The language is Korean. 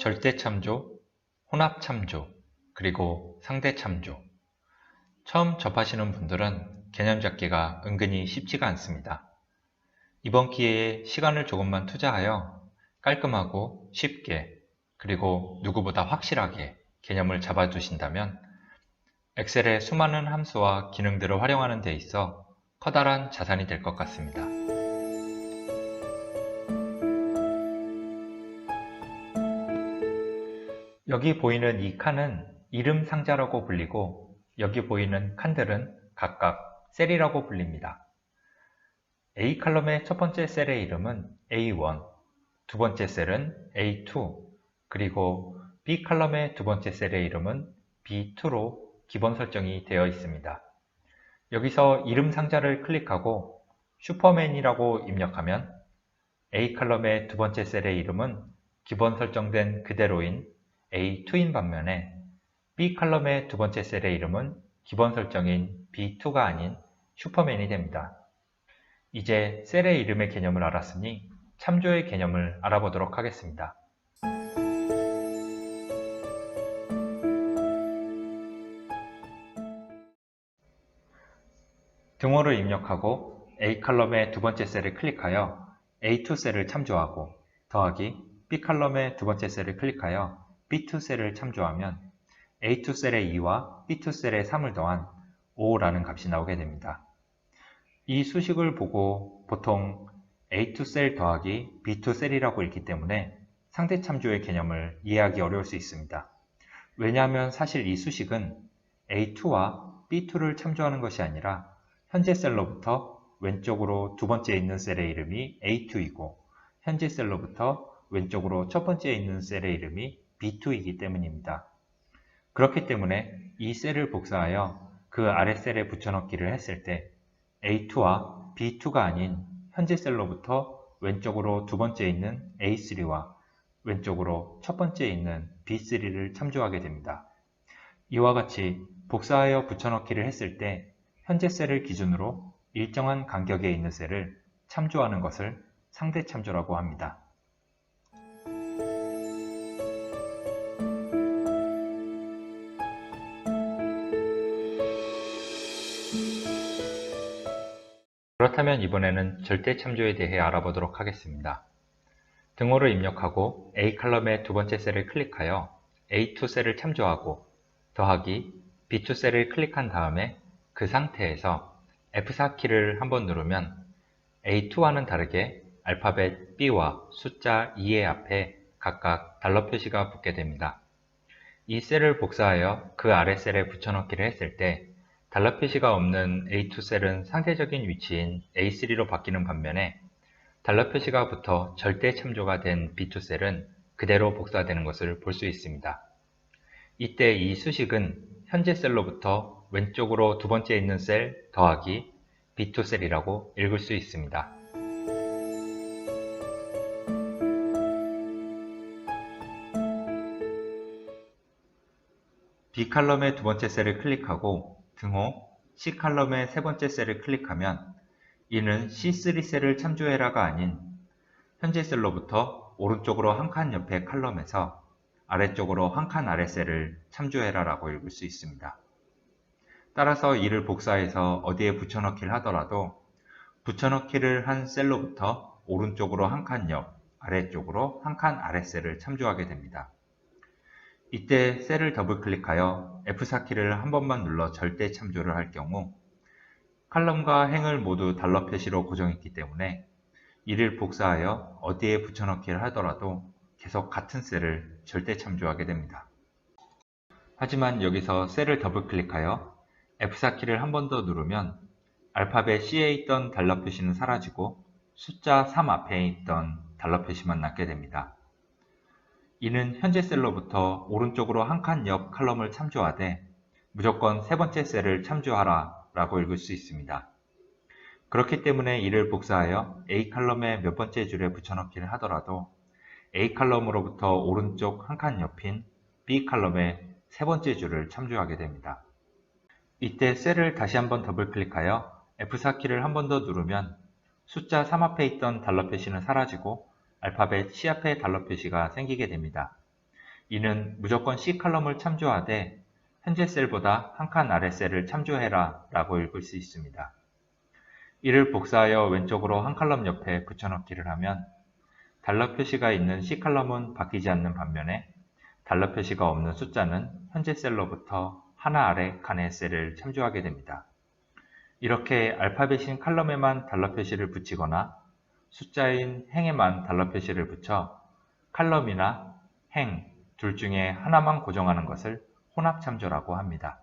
절대 참조, 혼합 참조, 그리고 상대 참조. 처음 접하시는 분들은 개념 잡기가 은근히 쉽지가 않습니다. 이번 기회에 시간을 조금만 투자하여 깔끔하고 쉽게 그리고 누구보다 확실하게 개념을 잡아두신다면 엑셀의 수많은 함수와 기능들을 활용하는 데 있어 커다란 자산이 될 것 같습니다. 여기 보이는 이 칸은 이름 상자라고 불리고 여기 보이는 칸들은 각각 셀이라고 불립니다. A 칼럼의 첫 번째 셀의 이름은 A1, 두 번째 셀은 A2, 그리고 B 칼럼의 두 번째 셀의 이름은 B2로 기본 설정이 되어 있습니다. 여기서 이름 상자를 클릭하고 슈퍼맨이라고 입력하면 A 칼럼의 두 번째 셀의 이름은 기본 설정된 그대로인 A2인 반면에 B 칼럼의 두 번째 셀의 이름은 기본 설정인 B2가 아닌 슈퍼맨이 됩니다. 이제 셀의 이름의 개념을 알았으니 참조의 개념을 알아보도록 하겠습니다. 등호를 입력하고 A 칼럼의 두 번째 셀을 클릭하여 A2 셀을 참조하고 더하기 B 칼럼의 두 번째 셀을 클릭하여 B2 셀을 참조하면 A2 셀의 2와 B2 셀의 3을 더한 5라는 값이 나오게 됩니다. 이 수식을 보고 보통 A2 셀 더하기 B2 셀이라고 읽기 때문에 상대 참조의 개념을 이해하기 어려울 수 있습니다. 왜냐하면 사실 이 수식은 A2와 B2를 참조하는 것이 아니라 현재 셀로부터 왼쪽으로 두 번째에 있는 셀의 이름이 A2이고 현재 셀로부터 왼쪽으로 첫 번째에 있는 셀의 이름이 B2이기 때문입니다. 그렇기 때문에 이 셀을 복사하여 그 아래 셀에 붙여넣기를 했을 때 A2와 B2가 아닌 현재 셀로부터 왼쪽으로 두 번째에 있는 A3와 왼쪽으로 첫 번째에 있는 B3를 참조하게 됩니다. 이와 같이 복사하여 붙여넣기를 했을 때 현재 셀을 기준으로 일정한 간격에 있는 셀을 참조하는 것을 상대 참조라고 합니다. 그렇다면 이번에는 절대 참조에 대해 알아보도록 하겠습니다. 등호를 입력하고 A 칼럼의 두 번째 셀을 클릭하여 A2 셀을 참조하고 더하기 B2 셀을 클릭한 다음에 그 상태에서 F4 키를 한번 누르면 A2와는 다르게 알파벳 B와 숫자 2의 앞에 각각 달러 표시가 붙게 됩니다. 이 셀을 복사하여 그 아래 셀에 붙여넣기를 했을 때 달러 표시가 없는 A2 셀은 상대적인 위치인 A3로 바뀌는 반면에 달러 표시가 붙어 절대 참조가 된 B2 셀은 그대로 복사되는 것을 볼 수 있습니다. 이때 이 수식은 현재 셀로부터 왼쪽으로 두 번째 있는 셀 더하기 B2 셀이라고 읽을 수 있습니다. B칼럼의 두 번째 셀을 클릭하고 등호 C칼럼의 세 번째 셀을 클릭하면 이는 C3 셀을 참조해라가 아닌 현재 셀로부터 오른쪽으로 한 칸 옆의 칼럼에서 아래쪽으로 한 칸 아래 셀을 참조해라 라고 읽을 수 있습니다. 따라서 이를 복사해서 어디에 붙여넣기를 하더라도 붙여넣기를 한 셀로부터 오른쪽으로 한 칸 옆, 아래쪽으로 한 칸 아래 셀을 참조하게 됩니다. 이때 셀을 더블 클릭하여 F4키를 한 번만 눌러 절대 참조를 할 경우 칼럼과 행을 모두 달러 표시로 고정했기 때문에 이를 복사하여 어디에 붙여넣기를 하더라도 계속 같은 셀을 절대 참조하게 됩니다. 하지만 여기서 셀을 더블 클릭하여 F4키를 한 번 더 누르면 알파벳 C에 있던 달러 표시는 사라지고 숫자 3 앞에 있던 달러 표시만 남게 됩니다. 이는 현재 셀로부터 오른쪽으로 한 칸 옆 칼럼을 참조하되 무조건 세 번째 셀을 참조하라 라고 읽을 수 있습니다. 그렇기 때문에 이를 복사하여 A 칼럼의 몇 번째 줄에 붙여넣기를 하더라도 A 칼럼으로부터 오른쪽 한 칸 옆인 B 칼럼의 세 번째 줄을 참조하게 됩니다. 이때 셀을 다시 한번 더블 클릭하여 F4키를 한 번 더 누르면 숫자 3 앞에 있던 달러 표시는 사라지고 알파벳 C 앞에 달러 표시가 생기게 됩니다. 이는 무조건 C칼럼을 참조하되 현재 셀보다 한 칸 아래 셀을 참조해라 라고 읽을 수 있습니다. 이를 복사하여 왼쪽으로 한 칼럼 옆에 붙여넣기를 하면 달러 표시가 있는 C칼럼은 바뀌지 않는 반면에 달러 표시가 없는 숫자는 현재 셀로부터 하나 아래 칸의 셀을 참조하게 됩니다. 이렇게 알파벳인 칼럼에만 달러 표시를 붙이거나 숫자인 행에만 달러 표시를 붙여 칼럼이나 행 둘 중에 하나만 고정하는 것을 혼합 참조라고 합니다.